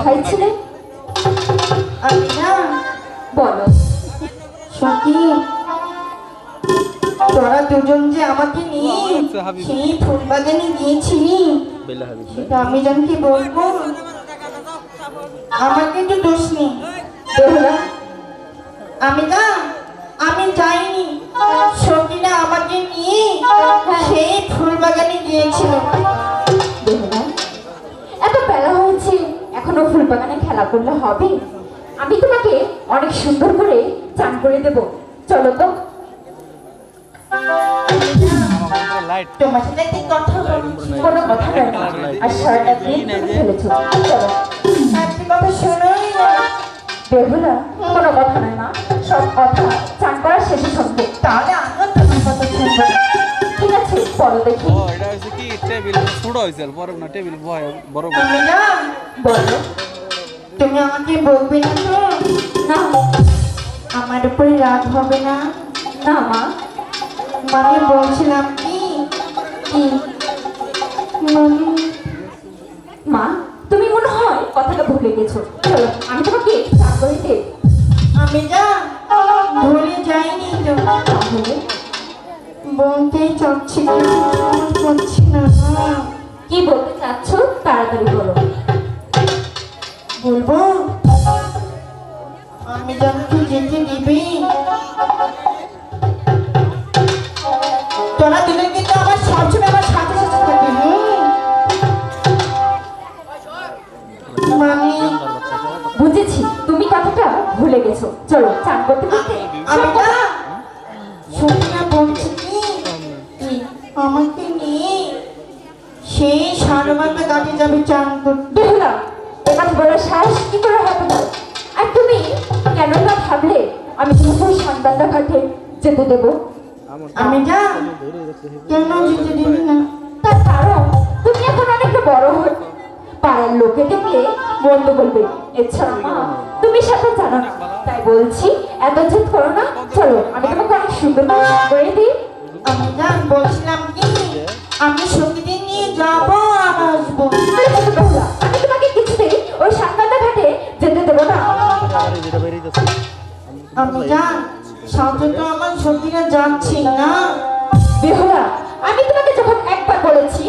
কোথায় ছিলে? আমি না বলো। সখী তোরা দুজন যে আমাকে নিয়ে সেই ফুল বাগানে গিয়েছিলি সেটা আমি জানি কি বলব। আমার কিন্তু দোষ নেই আমি না আমি যাইনি। সখীরা আমাকে নিয়ে সেই ফুল বাগানে গিয়েছিল। এখনও ফুল বাগানে খেলা করলে হবে? আমি তোমাকে অনেক সুন্দর করে চান করে দেব। চলো তো। তোমার সাথে কথা কোনো কথা নয় না। আর সারাটা দিন তুমি চলো। একটি কথা শোনোই বেহুলা কোনো কথা নয় মা। সব কথা চান করার শেষে শুনব। তাহলে আমিও তোমার কথা শুনব। দেখি ও এটা হচ্ছে কি টেবিল ছোট হয়েছে বড় না টেবিল বড় বড়। তুমি না বলো তুমি আমাকে বলবে না তো? না আমার উপরে রাগ হবে না? না মা। মানে বলছিলাম কি? কি? মানে মা তুমি মনে হয় কথাটা ভুলে গেছো। চলো আমি তোমাকে চান করে দেব আমি না ভুলে যাইনি তো। তাহলে বলতেই চাচ্ছি বলছি না। কি বলতে চাচ্ছ? তাড়াতাড়ি বলো। বলব আমি যখন যেতে দিবি। তোরা দুজন কিন্তু আমার সবসময় আমার সাথে সাথে থাকবি? মানে বুঝেছি তুমি কথাটা ভুলে গেছো। চলো চান করতে করতে আমি সারবান্ধা কাটে যাবে চান করতে বেহুলা এ কথা বলার সাহস কি করে হবে না? আর তুমি কেন না ভাবলে আমি তোমাকে ওই সন্তানটা ঘাটে যেতে দেবো? আমি যা কেন যেতে দিবি না? তার কারণ তুমি এখন অনেকটা বড় হয়ে পাড়ার লোকে দেখলে বন্ধ বলবে এছাড়া মা তুমি সাথে জানো না। তাই বলছি এত জেদ করো না। চলো আমি তোমাকে অনেক সুন্দর করে দিই। বলছিলাম কি আমি সঙ্গীতে নিয়ে যাব আর আসব আমি তোমাকে কিছুতেই ওই সাতকাটা ঘাটে যেতে দেবো না। আমি সাথে তো আমার সঙ্গীরা যাচ্ছি না। বেহুলা আমি তোমাকে যখন একবার বলেছি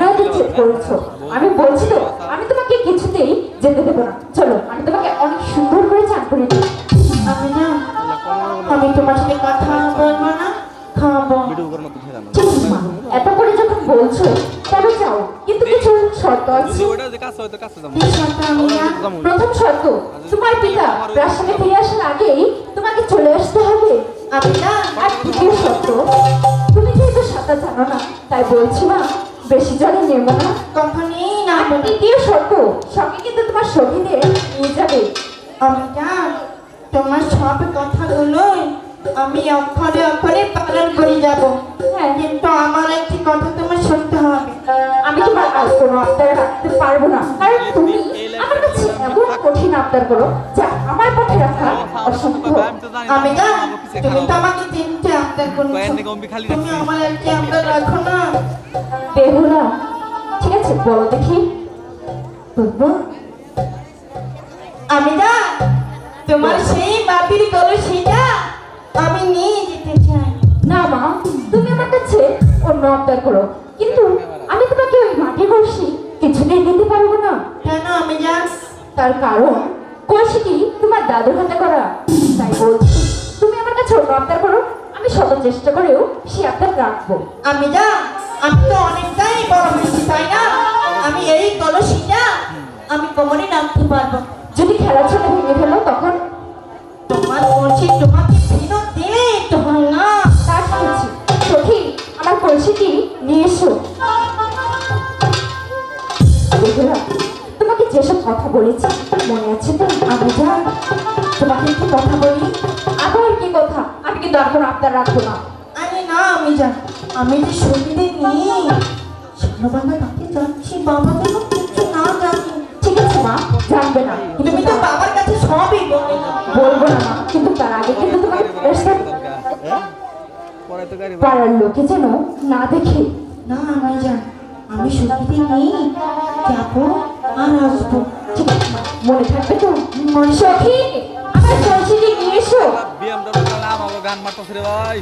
আমাকে চেক করেছ আমি বলছি তো আমি তোমাকে কিছুতেই যেতে দেবো না। চলো আমি তোমাকে অনেক সুন্দর করে চান করে দিই আমি না আমি তোমার সাথে কথা বলব না খাব। ঠিক আছে মা এত করে যখন বলছো তবে যাও কিন্তু কিছু শর্ত আছে। না প্রথম শর্ত তোমার পিতা প্রাসাদে ফিরে আসার আগেই তোমাকে চলে আসতে হবে। আমি না আর দ্বিতীয় শর্ত তুমি যেহেতু সাঁতার জানো না তাই বলছি মা বেশি জনে নেব না। কখনই না আমি দিয়ে শর্ত সঙ্গে কিন্তু তোমার সখীদের নিয়ে যাবে। আমি না তোমার সব কথাগুলোই আমি অক্ষরে অক্ষরে পালন করে যাব। হ্যাঁ। কিন্তু আমার একটি কথা তোমার শুনতে হবে। আমি তোমার কোনো আবদার রাখতে পারব না। কারণ তুমি এমন কঠিন আবদার করো যা আমার পক্ষে রাখা অসম্ভব। আমি না। তুমি তো আমাকে তিনটে আবদার করেছ। তুমি আমার একটি আবদার রাখো না। বেহুলা ঠিক আছে বলো দেখি। বলব আমি না তোমার সেই মাটির কলসিটা আমি নিয়ে যেতে চাই। না মা তুমি আমার কাছে অন্য আবদার করো। কিন্তু আমি তোমাকে ওই মাটি কলসি কিছুতেই দিতে পারব না। কেন আমি যা তার কারণ? কলসিটি তোমার দাদুর হাতে করা। তাই বলছি তুমি আমার কাছে অন্য আবদার করো আমি শত চেষ্টা করেও সে আবদার রাখব। আমি যা আমি তো অনেকটাই বড় হয়েছি তাই না? আমি এই কলসিটা আমি কোমরে নামতে পারব। যদি খেলা ছোট ভেঙে ফেলো তখন তোমার কলসি তোমাকে ফেরত দিলে তো হয় না। তার শুনছি সখী আমার কলসিটি নিয়ে বলেছি মনে আছে তো? আমি যা তোমাকে একটু কথা বলি। আবার কি কথা? আমি কিন্তু আর কোনো আবদার রাখব না। আরে না আমি যা আমি যে সুবিধে নিয়ে সানবান্ধা কাছে যাচ্ছি বাবা যেন কিছু না জানি। ঠিক আছে মা জানবে না। কিন্তু তুমি তো বাবার কাছে সবই বলব না মা। কিন্তু তার আগে কিন্তু তোমাকে রাস্তায় পরে তো গাড়ি পাড়ার লোকে যেন না দেখে। না আমি যা আমি সুবিধে নিয়ে যাব আর আসব। গান মারতেছে রে ভাই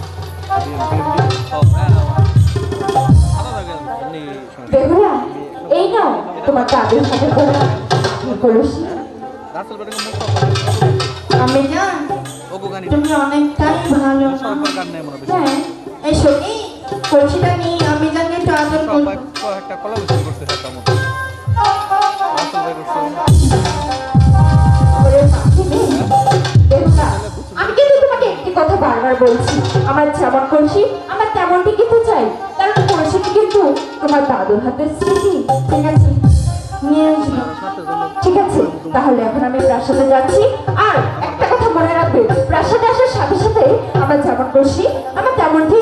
বেহুলা, এই নাও, তোমার দাদুর সাথে কলসি আমি যা তুমি অনেকটাই না হ্যাঁ নিয়ে আমি জানি একটু আদর করব। একটা কলা করতে বলছি, আমার যেমন করছি আমার তেমনটি কিন্তু চাই। কারণ কলসিটি কিন্তু তোমার দাদুর হাতের স্মৃতি। ঠিক আছে? নিয়ে আসব। ঠিক আছে? তাহলে এখন আমি প্রাসাদে যাচ্ছি। আর একটা কথা মনে রাখবে, প্রাসাদে আসার সাথে সাথে আমরা যেমন কলসি আমার তেমনটি